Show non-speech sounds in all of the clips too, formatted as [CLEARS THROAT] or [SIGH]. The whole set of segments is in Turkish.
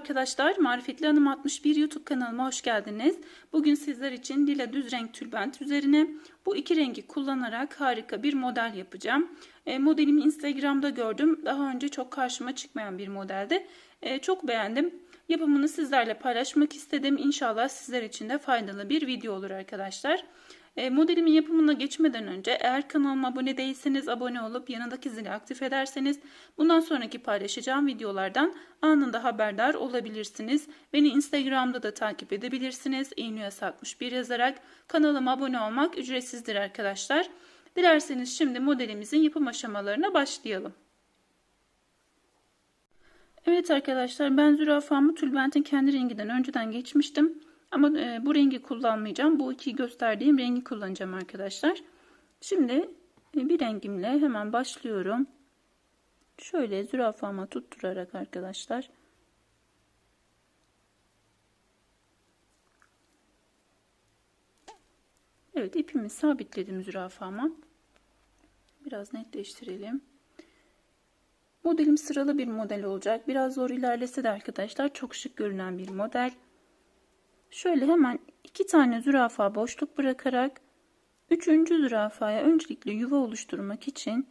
arkadaşlar. Marifetli Hanım 61 YouTube kanalıma hoş geldiniz. Bugün sizler için lila düz renk tülbent üzerine bu iki rengi kullanarak harika bir model yapacağım. E, modelimi Instagram'da gördüm. Daha önce çok karşıma çıkmayan bir modeldi. E, çok beğendim. Yapımını sizlerle paylaşmak istedim. İnşallah sizler için de faydalı bir video olur arkadaşlar. E, modelimin yapımına geçmeden önce eğer kanalıma abone değilseniz abone olup yanındaki zili aktif ederseniz bundan sonraki paylaşacağım videolardan anında haberdar olabilirsiniz. Beni Instagram'da da takip edebilirsiniz. İğnüyas 61 yazarak kanalıma abone olmak ücretsizdir arkadaşlar. Dilerseniz şimdi modelimizin yapım aşamalarına başlayalım. Evet arkadaşlar ben zürafamı tülbentin kendi renginden önceden geçmiştim. Ama e, bu rengi kullanmayacağım. Bu iki gösterdiğim rengi kullanacağım arkadaşlar. Şimdi e, bir rengimle hemen başlıyorum. Şöyle zürafama tutturarak arkadaşlar. Evet ipimi sabitledim zürafama. Biraz netleştirelim. Modelim sıralı bir model olacak. Biraz zor ilerlese de arkadaşlar çok şık görünen bir model. Şöyle hemen iki tane zürafa boşluk bırakarak üçüncü zürafaya öncelikle yuva oluşturmak için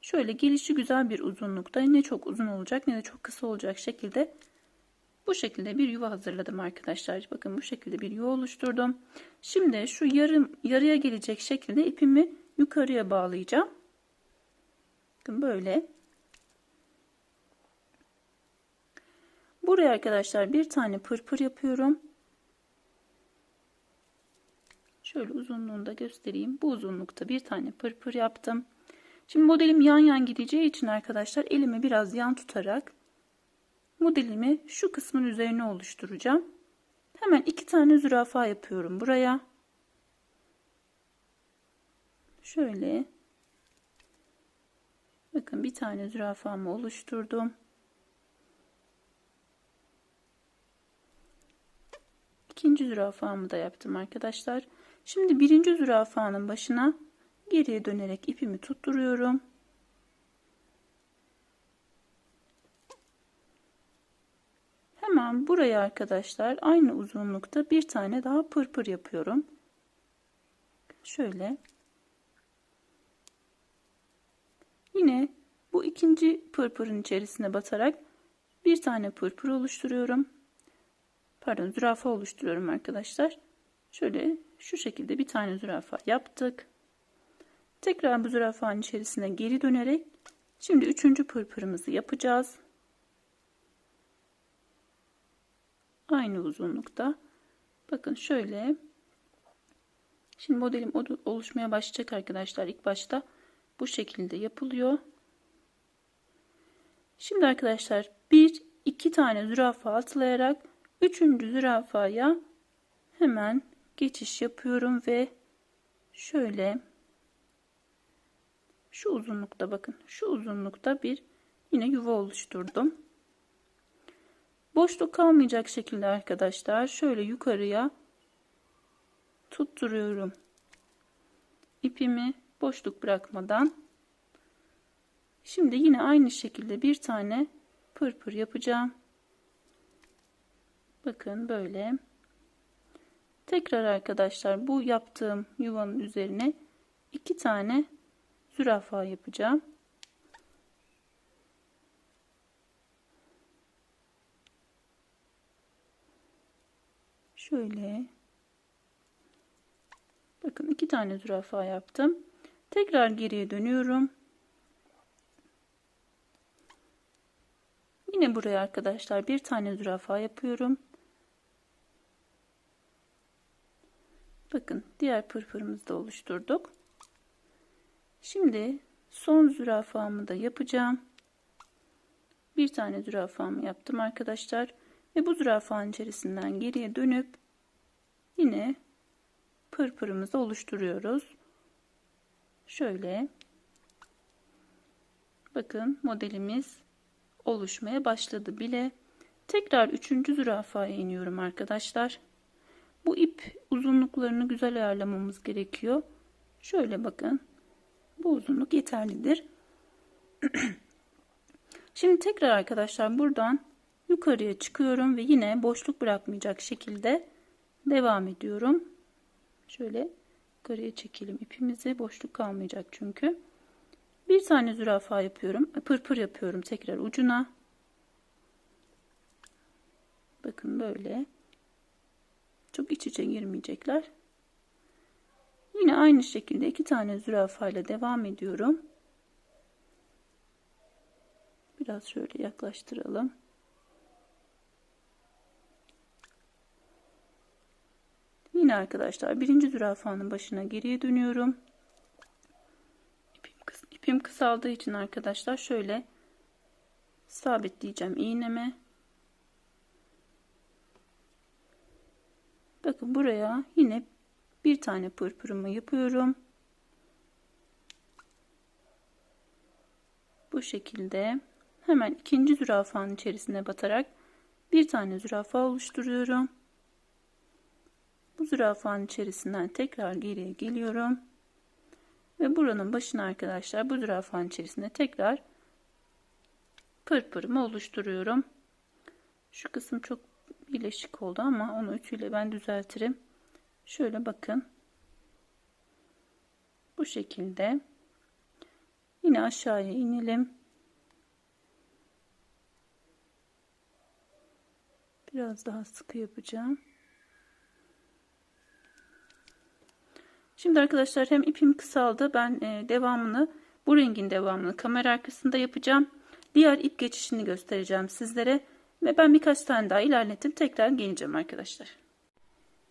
şöyle gelişi güzel bir uzunlukta ne çok uzun olacak ne de çok kısa olacak şekilde bu şekilde bir yuva hazırladım arkadaşlar. Bakın bu şekilde bir yuva oluşturdum. Şimdi şu yarım yarıya gelecek şekilde ipimi yukarıya bağlayacağım. Bakın böyle. Buraya arkadaşlar bir tane pırpır yapıyorum. Şöyle uzunluğunu da göstereyim. Bu uzunlukta bir tane pırpır yaptım. Şimdi modelim yan yan gideceği için arkadaşlar elimi biraz yan tutarak modelimi şu kısmın üzerine oluşturacağım. Hemen iki tane zürafa yapıyorum buraya. Şöyle. Bakın bir tane zürafamı oluşturdum. İkinci zürafamı da yaptım arkadaşlar. Şimdi birinci zürafanın başına geriye dönerek ipimi tutturuyorum. Hemen buraya arkadaşlar aynı uzunlukta bir tane daha pırpır yapıyorum. Şöyle. Yine bu ikinci pırpırın içerisine batarak bir tane pırpır oluşturuyorum. Pardon zürafa oluşturuyorum arkadaşlar. Şöyle şu şekilde bir tane zürafa yaptık. Tekrar bu zürafanın içerisine geri dönerek şimdi üçüncü pırpırımızı yapacağız. Aynı uzunlukta. Bakın şöyle. Şimdi modelim oluşmaya başlayacak arkadaşlar. İlk başta bu şekilde yapılıyor. Şimdi arkadaşlar bir iki tane zürafa atlayarak üçüncü zürafaya hemen geçiş yapıyorum ve şöyle şu uzunlukta bakın şu uzunlukta bir yine yuva oluşturdum. Boşluk kalmayacak şekilde arkadaşlar şöyle yukarıya tutturuyorum. ipimi boşluk bırakmadan. Şimdi yine aynı şekilde bir tane pırpır yapacağım. Bakın böyle. Tekrar arkadaşlar bu yaptığım yuvanın üzerine iki tane zürafa yapacağım. Şöyle. Bakın iki tane zürafa yaptım. Tekrar geriye dönüyorum. Yine buraya arkadaşlar bir tane zürafa yapıyorum. Bakın diğer pırpırımızı da oluşturduk. Şimdi son zürafamı da yapacağım. Bir tane zürafamı yaptım arkadaşlar. Ve bu zürafanın içerisinden geriye dönüp yine pırpırımızı oluşturuyoruz. Şöyle. Bakın modelimiz oluşmaya başladı bile. Tekrar üçüncü zürafaya iniyorum arkadaşlar. Bu ip uzunluklarını güzel ayarlamamız gerekiyor. Şöyle bakın. Bu uzunluk yeterlidir. [CLEARS THROAT] Şimdi tekrar arkadaşlar buradan yukarıya çıkıyorum ve yine boşluk bırakmayacak şekilde devam ediyorum. Şöyle yukarıya çekelim ipimizi. Boşluk kalmayacak çünkü. Bir tane zürafa yapıyorum. Pırpır yapıyorum tekrar ucuna. Bakın böyle. Çok iç içe girmeyecekler. Yine aynı şekilde iki tane zürafa ile devam ediyorum. Biraz şöyle yaklaştıralım. Yine arkadaşlar birinci zürafanın başına geriye dönüyorum. İpim, kıs ipim kısaldığı için arkadaşlar şöyle sabitleyeceğim iğnemi. Bakın buraya yine bir tane pırpırımı yapıyorum. Bu şekilde hemen ikinci zürafanın içerisine batarak bir tane zürafa oluşturuyorum. Bu zürafanın içerisinden tekrar geriye geliyorum. Ve buranın başına arkadaşlar bu zürafanın içerisine tekrar pırpırımı oluşturuyorum. Şu kısım çok birleşik oldu ama onu ütüyle ben düzeltirim. Şöyle bakın. Bu şekilde. Yine aşağıya inelim. Biraz daha sıkı yapacağım. Şimdi arkadaşlar hem ipim kısaldı. Ben e, devamını bu rengin devamını kamera arkasında yapacağım. Diğer ip geçişini göstereceğim sizlere. Ve ben birkaç tane daha ilerletip tekrar geleceğim arkadaşlar.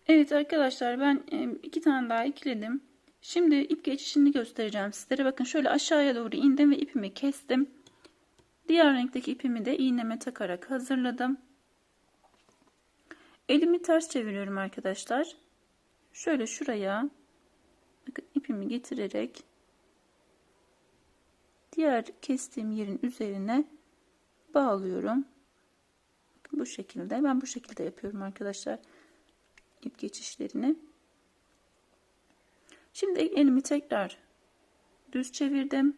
Evet arkadaşlar ben e, iki tane daha ekledim. Şimdi ip geçişini göstereceğim sizlere. Bakın şöyle aşağıya doğru indim ve ipimi kestim. Diğer renkteki ipimi de iğneme takarak hazırladım. Elimi ters çeviriyorum arkadaşlar. Şöyle şuraya bakın ipimi getirerek diğer kestiğim yerin üzerine bağlıyorum. Bu şekilde. Ben bu şekilde yapıyorum arkadaşlar. ip geçişlerini. Şimdi elimi tekrar düz çevirdim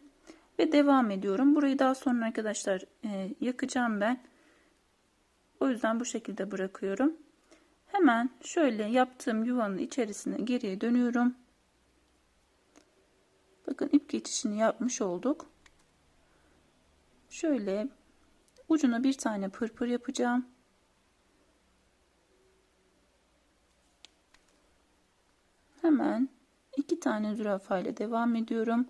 ve devam ediyorum. Burayı daha sonra arkadaşlar e, yakacağım ben. O yüzden bu şekilde bırakıyorum. Hemen şöyle yaptığım yuvanın içerisine geriye dönüyorum. Bakın ip geçişini yapmış olduk. Şöyle ucuna bir tane pırpır yapacağım. Hemen iki tane zürafa ile devam ediyorum.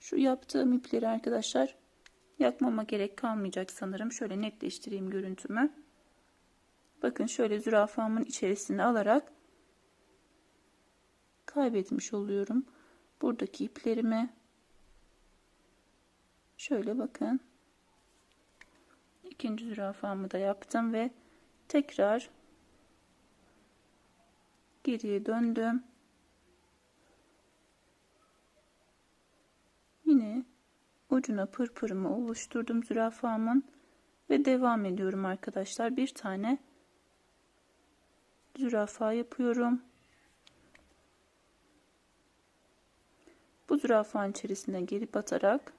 Şu yaptığım ipleri arkadaşlar yakmama gerek kalmayacak sanırım. Şöyle netleştireyim görüntümü. Bakın şöyle zürafamın içerisine alarak kaybetmiş oluyorum. Buradaki iplerimi şöyle bakın ikinci zürafamı da yaptım ve tekrar geriye döndüm. Yine ucuna pırpırımı oluşturdum zürafamın ve devam ediyorum arkadaşlar. Bir tane zürafa yapıyorum. Bu zürafanın içerisine geri batarak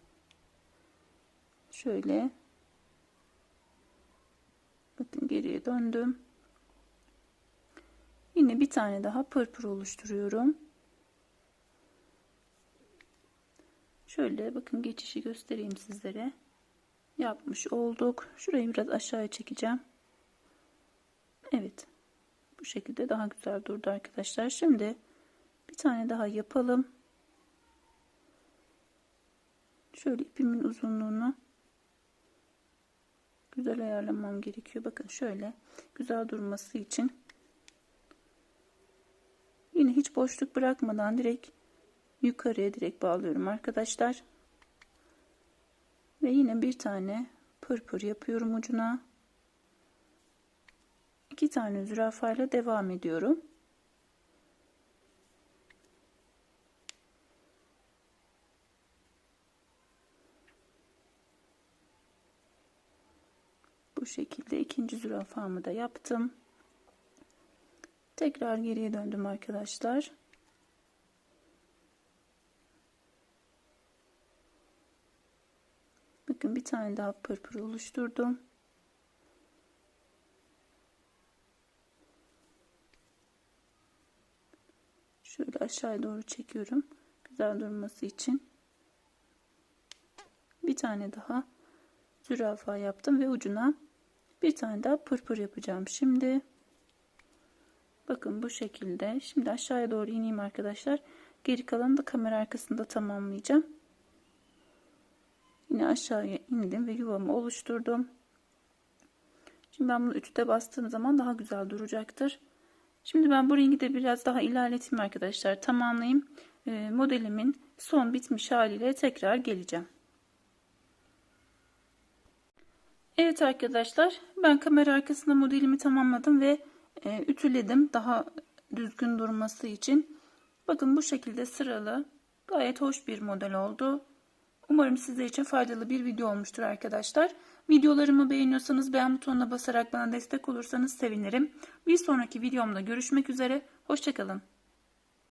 şöyle geriye döndüm. Yine bir tane daha pırpır oluşturuyorum. Şöyle bakın geçişi göstereyim sizlere. Yapmış olduk. Şurayı biraz aşağıya çekeceğim. Evet. Bu şekilde daha güzel durdu arkadaşlar. Şimdi bir tane daha yapalım. Şöyle ipimin uzunluğunu güzel ayarlamam gerekiyor. Bakın şöyle güzel durması için yine hiç boşluk bırakmadan direkt yukarıya direkt bağlıyorum arkadaşlar. Ve yine bir tane pırpır yapıyorum ucuna. iki tane zürafa ile devam ediyorum. bu şekilde ikinci zürafamı da yaptım. Tekrar geriye döndüm arkadaşlar. Bakın bir tane daha pırpır oluşturdum. Şöyle aşağıya doğru çekiyorum. Güzel durması için. Bir tane daha zürafa yaptım ve ucuna bir tane daha pırpır yapacağım şimdi. Bakın bu şekilde. Şimdi aşağıya doğru ineyim arkadaşlar. Geri kalanı da kamera arkasında tamamlayacağım. Yine aşağıya indim ve yuvamı oluşturdum. Şimdi ben bunu ütüde bastığım zaman daha güzel duracaktır. Şimdi ben bu rengi de biraz daha ilerleteyim arkadaşlar. Tamamlayayım. Ee, modelimin son bitmiş haliyle tekrar geleceğim. Evet arkadaşlar ben kamera arkasında modelimi tamamladım ve e, ütüledim daha düzgün durması için. Bakın bu şekilde sıralı gayet hoş bir model oldu. Umarım sizler için faydalı bir video olmuştur arkadaşlar. Videolarımı beğeniyorsanız beğen butonuna basarak bana destek olursanız sevinirim. Bir sonraki videomda görüşmek üzere. Hoşçakalın.